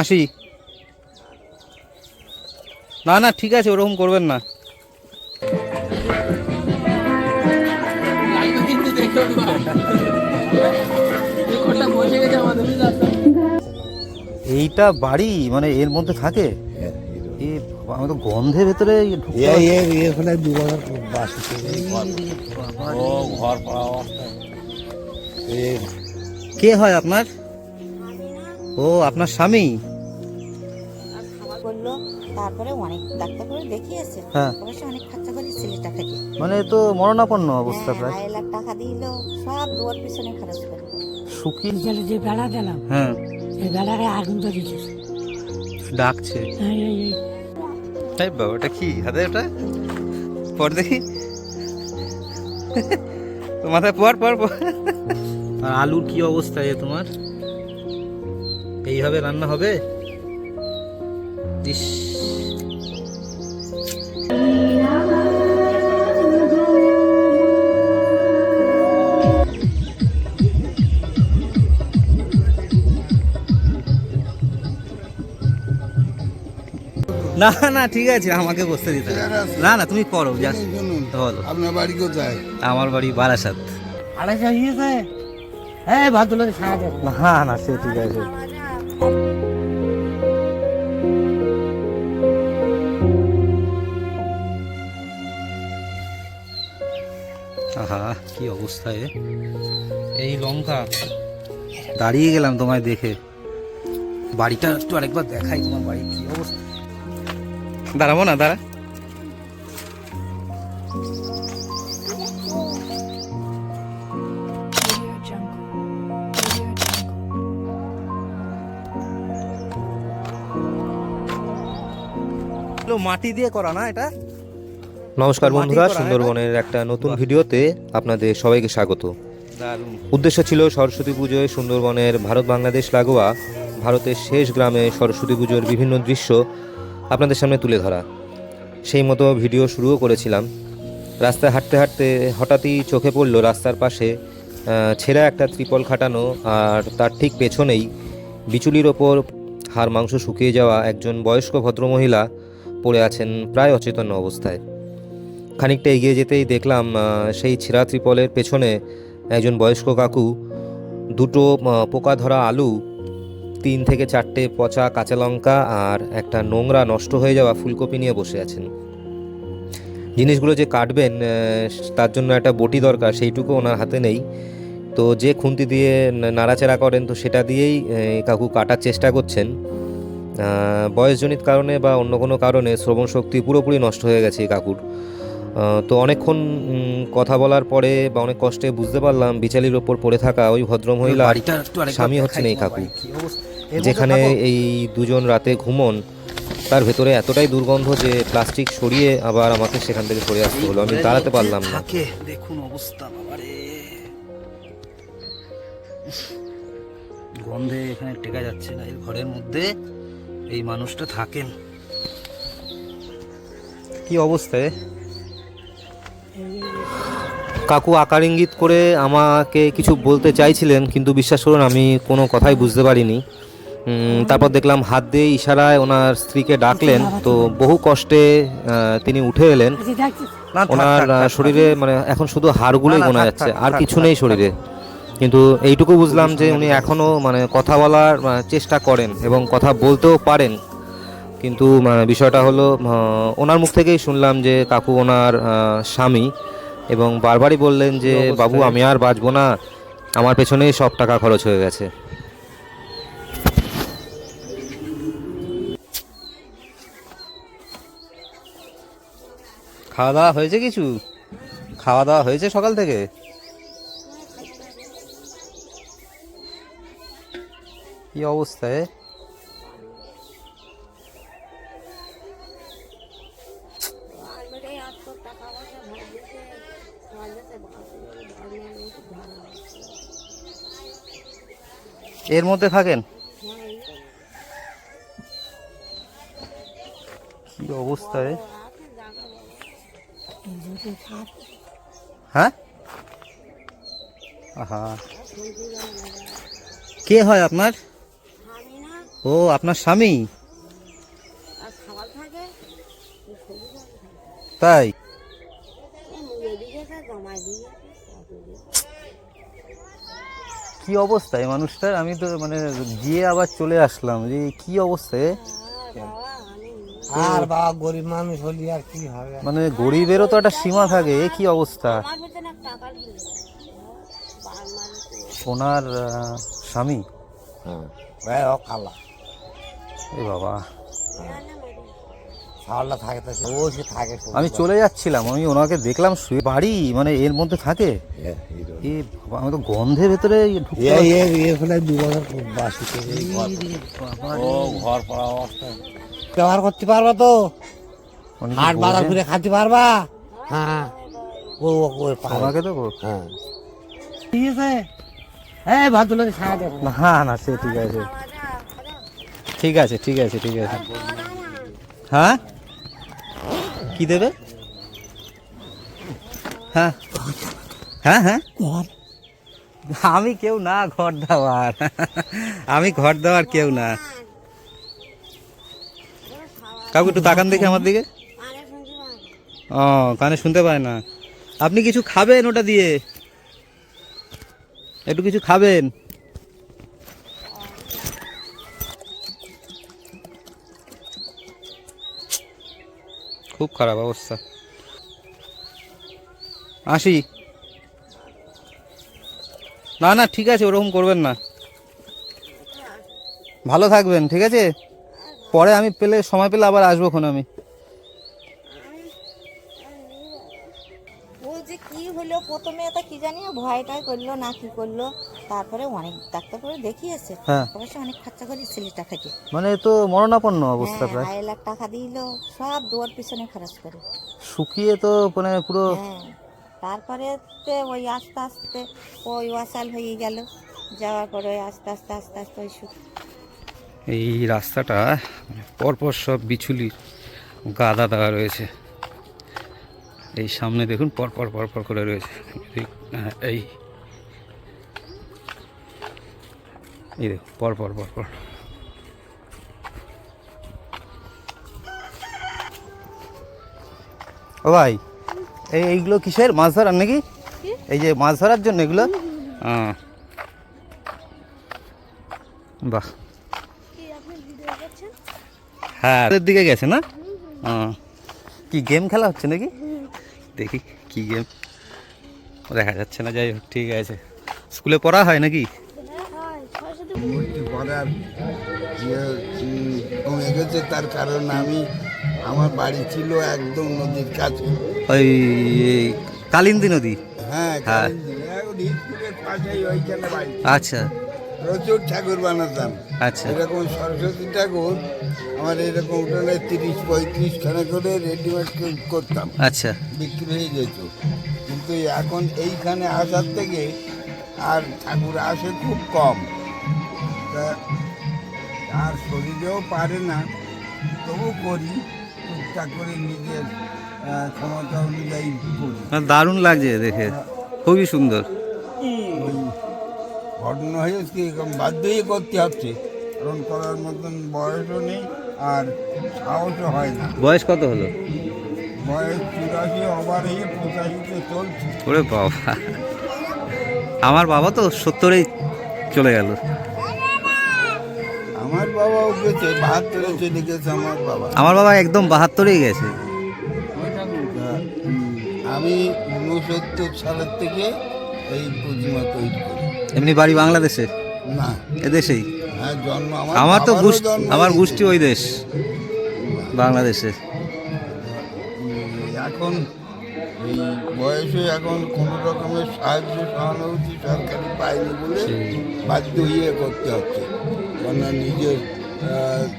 আসি। না না ঠিক আছে ওরকম করবেন না। এইটা বাড়ি? মানে এর মধ্যে থাকে? এ আমি তো গন্ধের ভেতরে বাস ঘর। কে হয় আপনার? ও আপনার স্বামী? করল তারপরে অনেক ডাক্তার করে দেখিয়েছে। হ্যাঁ। অবশ্য অনেক খরচা করে মানে তো মরণাপন্ন অবস্থা হ্যাঁ, প্রায়। আড়াই লাখ টাকা দিল সব দুয়ার পিছনে খরচ করে। যে বেড়া দিলাম হ্যাঁ। বেড়ারে আগুন ডাকছে। বাবা ওটা কি? হাতে ওটা পর দেখি। তো মাথায় পর পর পর। আর আলুর কি অবস্থা এ তোমার? এইভাবে রান্না হবে? ইস। না না ঠিক আছে আমাকে বসতে দিতে হবে। না না তুমি করো বলো। আপনার বাড়ি কোথায়? আমার বাড়ি বারাসাত। আড়াইশো হ্যাঁ ভাত না না সে ঠিক আছে। আহা কি অবস্থা এ? এই লঙ্কা। দাঁড়িয়ে গেলাম তোমায় দেখে। বাড়িটা একটু আরেকবার দেখাই তোমার বাড়ি কি অবস্থা। দাঁড়াবো না দাঁড়া। মাটি দিয়ে করা না এটা? নমস্কার বন্ধুরা সুন্দরবনের একটা নতুন ভিডিওতে আপনাদের সবাইকে স্বাগত। উদ্দেশ্য ছিল সরস্বতী পুজোয় সুন্দরবনের ভারত বাংলাদেশ লাগোয়া ভারতের শেষ গ্রামে সরস্বতী পুজোর বিভিন্ন দৃশ্য আপনাদের সামনে তুলে ধরা। সেই মতো ভিডিও শুরুও করেছিলাম। রাস্তায় হাঁটতে হাঁটতে হঠাৎই চোখে পড়ল রাস্তার পাশে ছেঁড়া একটা ত্রিপল খাটানো আর তার ঠিক পেছনেই বিচুলির ওপর হাড় মাংস শুকিয়ে যাওয়া একজন বয়স্ক ভদ্রমহিলা পড়ে আছেন প্রায় অচেতন অবস্থায়। খানিকটা এগিয়ে যেতেই দেখলাম সেই ছেঁড়া ত্রিপলের পেছনে একজন বয়স্ক কাকু, দুটো পোকা ধরা আলু, তিন থেকে চারটে পচা কাঁচা লঙ্কা আর একটা নোংরা নষ্ট হয়ে যাওয়া ফুলকপি নিয়ে বসে আছেন। জিনিসগুলো যে কাটবেন তার জন্য একটা বটি দরকার, সেইটুকু ওনার হাতে নেই। তো যে খুন্তি দিয়ে নাড়াচাড়া করেন, তো সেটা দিয়েই কাকু কাটার চেষ্টা করছেন। বয়সজনিত কারণে বা অন্য কোনো কারণে শ্রবণ শক্তি পুরোপুরি নষ্ট হয়ে গেছে কাকুর। তো অনেকক্ষণ কথা বলার পরে বা অনেক কষ্টে বুঝতে পারলাম বিচালির ওপর পড়ে থাকা ওই ভদ্রমহিলা স্বামী হচ্ছেন এই কাকু। যেখানে এই দুজন রাতে ঘুমন তার ভেতরে এতটাই দুর্গন্ধ যে প্লাস্টিক সরিয়ে আবার আমাকে সেখান থেকে সরে আসতে হলো। আমি দাঁড়াতে পারলাম না। দেখুন অবস্থা গন্ধে এখানে টেকা যাচ্ছে না এই ঘরের মধ্যে এই মানুষটা থাকেন। কি অবস্থা এ? কাকু আকার ইঙ্গিত করে আমাকে কিছু বলতে চাইছিলেন কিন্তু বিশ্বাস করুন আমি কোনো কথাই বুঝতে পারিনি। তারপর দেখলাম হাত দিয়ে ইশারায় ওনার স্ত্রীকে ডাকলেন তো বহু কষ্টে তিনি উঠে এলেন। ওনার শরীরে মানে এখন শুধু হাড়গুলোই গোনা যাচ্ছে আর কিছু নেই শরীরে। কিন্তু এইটুকু বুঝলাম যে উনি এখনও মানে কথা বলার চেষ্টা করেন এবং কথা বলতেও পারেন। কিন্তু মানে বিষয়টা হলো ওনার মুখ থেকেই শুনলাম যে কাকু ওনার স্বামী এবং বারবারই বললেন যে বাবু আমি আর বাঁচবো না। আমার পেছনেই সব টাকা খরচ হয়ে গেছে। খাওয়া দাওয়া হয়েছে কিছু? খাওয়া দাওয়া হয়েছে সকাল থেকে? কি অবস্থা এর মধ্যে থাকেন? কি অবস্থা এ? হ্যাঁ? আহা। কে হয় আপনার? ও আপনার স্বামী। তাই এই এদিকে থাকে, জমা দিয়ে কি অবস্থা এই মানুষটার? আমি তো মানে গিয়ে আবার চলে আসলাম যে কি অবস্থা আর বাবা গরিব মানুষ হলি আর কি হবে? মানে গরিবেরও তো একটা সীমা থাকে এ কি অবস্থা? ওনার স্বামী? হ্যাঁ। এ বাবা। ছাওয়ালটা থাকে তো সে- ও সে। থাকে। আমি চলে যাচ্ছিলাম আমি ওনাকে দেখলাম শুয়ে। বাড়ি মানে এর মধ্যে থাকে? হ্যাঁ, এইরকম। এ বাবা আমি তো গন্ধের ভেতরে ঢুকতে এই এই এই ফলে দু বছর বাসিতে এই ঘর ও ঘর পড়া ব্যবহার করতে পারবা তো? হাট বাজার? করে খাতে পারবা? হ্যাঁ। ও ও ও পারে। আমাকে তো হ্যাঁ। ঠিক আছে দেখো না না সে ঠিক আছে। ঠিক আছে ঠিক আছে ঠিক আছে। হ্যাঁ? কি দেবে? হ্যাঁ। হ্যাঁ হ্যাঁ। আমি কেউ না ঘর দেওয়ার। আমি ঘর দেওয়ার কেউ না। কাউকে একটু তাকান দেখে আমার দিকে। ও কানে শুনতে পায় না। আপনি কিছু খাবেন ওটা দিয়ে? একটু কিছু খাবেন? খুব খারাপ অবস্থা। আসি। না না, ঠিক আছে, ওরকম করবেন না। ভালো থাকবেন, ঠিক আছে? পরে আমি পেলে, সময় পেলে আবার আসব খন আমি। ভয়টাই করল না কি করল তারপরে অনেক ডাক্তার করে দেখিয়েছে। হ্যাঁ। অবশ্য অনেক খরচা করে ছেলেটা থেকে। মানে তো মরণাপন্ন অবস্থা প্রায়। আড়াই লাখ টাকা দিল সব দুয়ার পিছনে খরচ করে। শুকিয়ে তো মানে পুরো হ্যাঁ তারপরে ওই আস্তে আস্তে ওই ওয়াসাল হয়ে গেল। যাওয়ার পরে ওই আস্তে আস্তে আস্তে আস্তে ওই এই রাস্তাটা পরপর সব বিছুলি গাদা দেওয়া রয়েছে। এই সামনে দেখুন পরপর পরপর করে রয়েছে। এই- এই এই দেখুন পরপর পরপর ও ভাই এই এইগুলো কিসের? মাছ ধরার নাকি? এই যে মাছ ধরার জন্য এগুলো? হ্যাঁ বাহ। হ্যাঁ দিকে গেছে না? কি গেম খেলা হচ্ছে নাকি? দেখি কি গেম দেখা যাচ্ছে না যাই হোক ঠিক আছে। স্কুলে পড়া হয় নাকি? কমে গেছে তার কারণ আমি আমার বাড়ি ছিল একদম নদীর কাছে ওই কালিন্দী নদী হ্যাঁ হ্যাঁ। বাড়ি। আচ্ছা। প্রচুর ঠাকুর বানাতাম। আচ্ছা। এরকম সরস্বতী ঠাকুর আমার এরকম উঠোনে তিরিশ পঁয়ত্রিশ খানা করে রেডিমেড করতাম। আচ্ছা। বিক্রি হয়ে যেত। কিন্তু এখন এইখানে আসার থেকে আর ঠাকুর আসে খুব কম। তা আর শরীরেও পারে না তবু করি টুকটাক করে নিজের ক্ষমতা অনুযায়ী করি। দারুণ লাগছে দেখে খুবই সুন্দর। ঘটনা হয়েছে এরকম বাধ্যই করতে হচ্ছে কারণ করার মতন বয়সও নেই আর সাহসও হয় না। বয়স কত হলো? বয়স চুরাশি ওভার হয়ে পঁচাশিতে চলছে। ওরে বাবা। আমার বাবা তো সত্তরেই চলে গেল। আমার বাবাও গেছে বাহাত্তরে চলে গেছে আমার বাবা। আমার বাবা একদম বাহাত্তরেই গেছে। আমি উনসত্তর সালের থেকে এই প্রতিমা তৈরি করি। এমনি বাড়ি বাংলাদেশে? না। এদেশেই? হ্যাঁ জন্ম আমার তো আমার। গোষ্ঠী ওই দেশ বাংলাদেশে। উম, এখন এই বয়সে এখন কোনো রকমের সাহায্য সহানুভূতি সরকারি পায়নি বলে। বাধ্য হয়ে করতে হচ্ছে। কেননা নিজের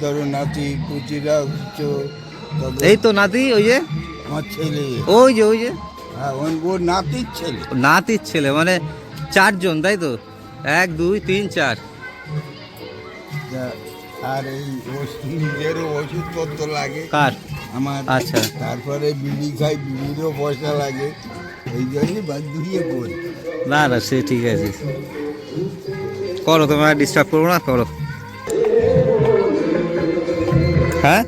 ধরো নাতি পুচিরা উচ্চ এই তো নাতি ওই যে? আমার ছেলে। ওই যে ওই যে? হ্যাঁ ওর নাতির ছেলে। নাতির ছেলে মানে চারজন তাই তো? এক দুই তিন চার। আর এই ওষুধ নিজেরও ওষুধপত্র লাগে। কার? আমার। আচ্ছা। তারপরে বিড়ি খাই বিড়িরও পয়সা লাগে এই জন্যই বাদ দিয়ে করি। না না সে ঠিক আছে। করো তোমার ডিস্টার্ব করব না করো। হ্যাঁ?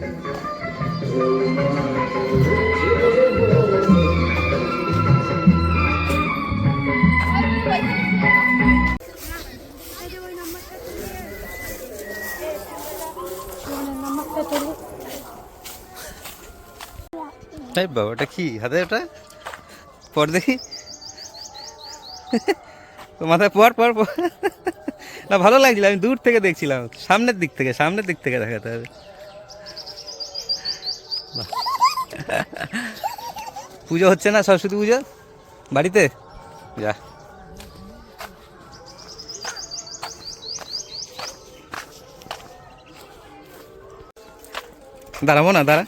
এই বাবা, ওটা কি? হাতে ওটা? পর দেখি। মাথায় পর পর পর। না, ভালো লাগছিল, আমি দূর থেকে দেখছিলাম। সামনের দিক থেকে, সামনের দিক থেকে দেখাতে হবে। পুজো হচ্ছে না সরস্বতী পুজো? বাড়িতে? যা। দাঁড়াবো না, দাঁড়া।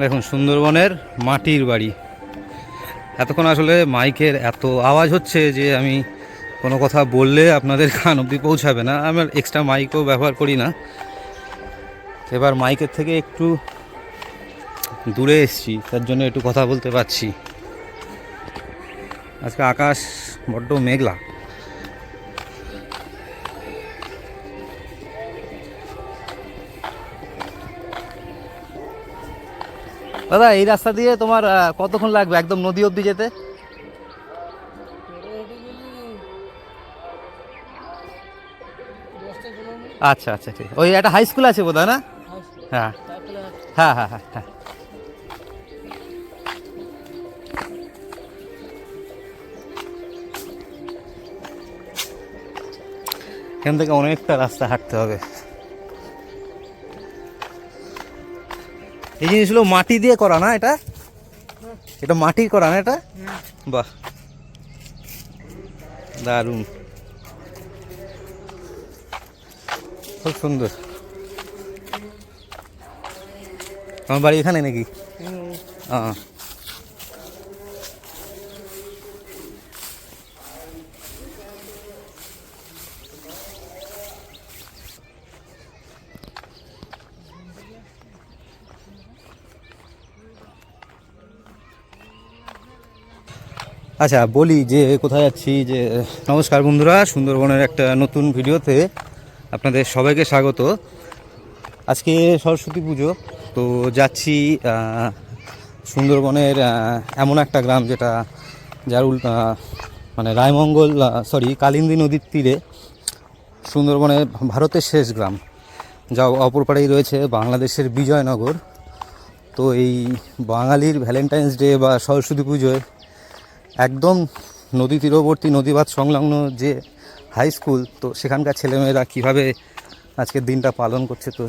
দেখুন, সুন্দরবনের মাটির বাড়ি। এতক্ষণ আসলে মাইকের এত আওয়াজ হচ্ছে যে আমি কোনো কথা বললে আপনাদের কান অবধি পৌঁছাবে না। আমার এক্সট্রা মাইকও ব্যবহার করি না। এবার মাইকের থেকে একটু দূরে এসছি, তার জন্য একটু কথা বলতে পারছি। আজকে আকাশ বড্ড মেঘলা। দাদা, এই রাস্তা দিয়ে তোমার কতক্ষণ লাগবে একদম নদী অব্দি যেতে? আচ্ছা আচ্ছা ঠিক ওই একটা হাই স্কুল আছে বোধ না? হ্যাঁ। হ্যাঁ হ্যাঁ হ্যাঁ হ্যাঁ। এখান থেকে অনেকটা রাস্তা হাঁটতে হবে। এই জিনিসগুলো মাটি দিয়ে করা না এটা? এটা মাটির করা না এটা? বাহ। দারুণ। খুব সুন্দর। আমার বাড়ি এখানে নাকি? হ্যাঁ আচ্ছা বলি যে কোথায় যাচ্ছি, যে, নমস্কার বন্ধুরা, সুন্দরবনের একটা নতুন ভিডিওতে আপনাদের সবাইকে স্বাগত। আজকে সরস্বতী পুজো, তো যাচ্ছি সুন্দরবনের এমন একটা গ্রাম যেটা, যার মানে রায়মঙ্গল সরি কালিন্দী নদীর তীরে সুন্দরবনের ভারতের শেষ গ্রাম। যা অপর পাড়েই রয়েছে বাংলাদেশের বিজয়নগর। তো এই বাঙালির ভ্যালেন্টাইন্স ডে বা সরস্বতী পুজোয় একদম নদী তীরবর্তী নদীবাদ সংলগ্ন যে হাই স্কুল তো সেখানকার ছেলেমেয়েরা কীভাবে আজকের দিনটা পালন করছে, তো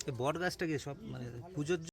সে বট গাছটাকে সব মানে পুজোর